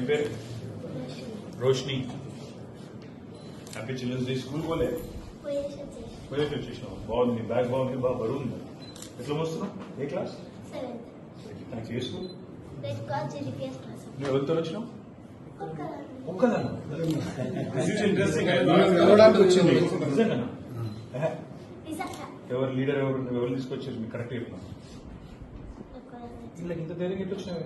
ఏం పేరు? Roshini. Happy children's day. School పోలే? పోయేసి వచ్చేసి పోయేసి వచ్చేసినావు. బాగుంది. బ్యాగ్ బాగుంది. బాగా బరువు ఉంది. ఎట్లా మోస్తున్నావు? ఏ క్లాస్? నాకు ఏ స్కూల్? నువ్వు ఎవరితో వచ్చినావు. ఒక్కదాను ఇంట్రెస్టింగ్. నిజంగానా? ఎవరు లీడర్ ఎవరు నువ్వు ఎవరు తీసుకొచ్చారు? మీకు కరెక్ట్ చెప్పినా ఇంత ధైర్యం ఎట్లా వచ్చినావు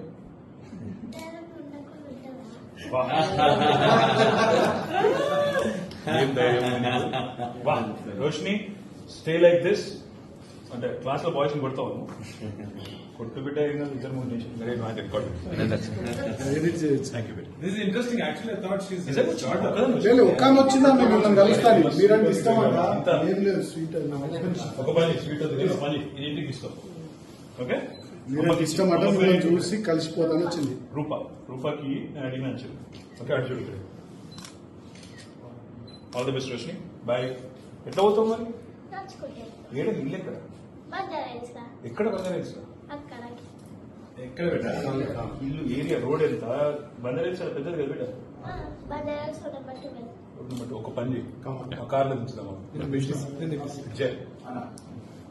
రోషిని స్టే లైక్ దిస్ అంటే క్లాస్లో బాయ్స్ కొడతావు? కొట్టు బిడ్డ ఇద్దరు మూడు నిమిషాలు వెరీ నాట్ రికార్డ్ ఎడిట్ చేయొచ్చు థ్యాంక్ యూ బిడ్డ This is interesting. Actually, I thought she's నిజంగా a daughter. ఒక్కదాన్ని లేదు ఒక్క ఆమె వచ్చిందా? మేము మిమ్మల్ని కలుస్తాను మీరంటే ఇష్టమా ఇంత. ఏం లేదు స్వీట్ నా హస్బెండ్ ఒక పని స్వీట్ పని. ఇంటికి ఇస్తాం. ఓకే? ఇష్టమట మిమ్మల్ని చూసి కలిసిపోతాను వచ్చింది. రూప రూపాకి అడిగిన చెప్పు ఓకే అటు చూడు ఇక్కడ all the best Roshini bye ఎట్లా పోతావు మరి? ఏడ? ఇల్లు ఎక్కడ? ఎక్కడ అక్కడ ఎక్కడ పెట్టారు ఇల్లు ఏరియా రోడ్ ఎంత? బందరేజ్ చాలా పెద్దది కదా బట్టి ఒక పని కార్లో దించుదాం జై.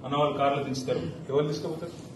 అన్న వాళ్ళు కార్లో దించుతారు. ఎవరు తీసుకుపోతారు?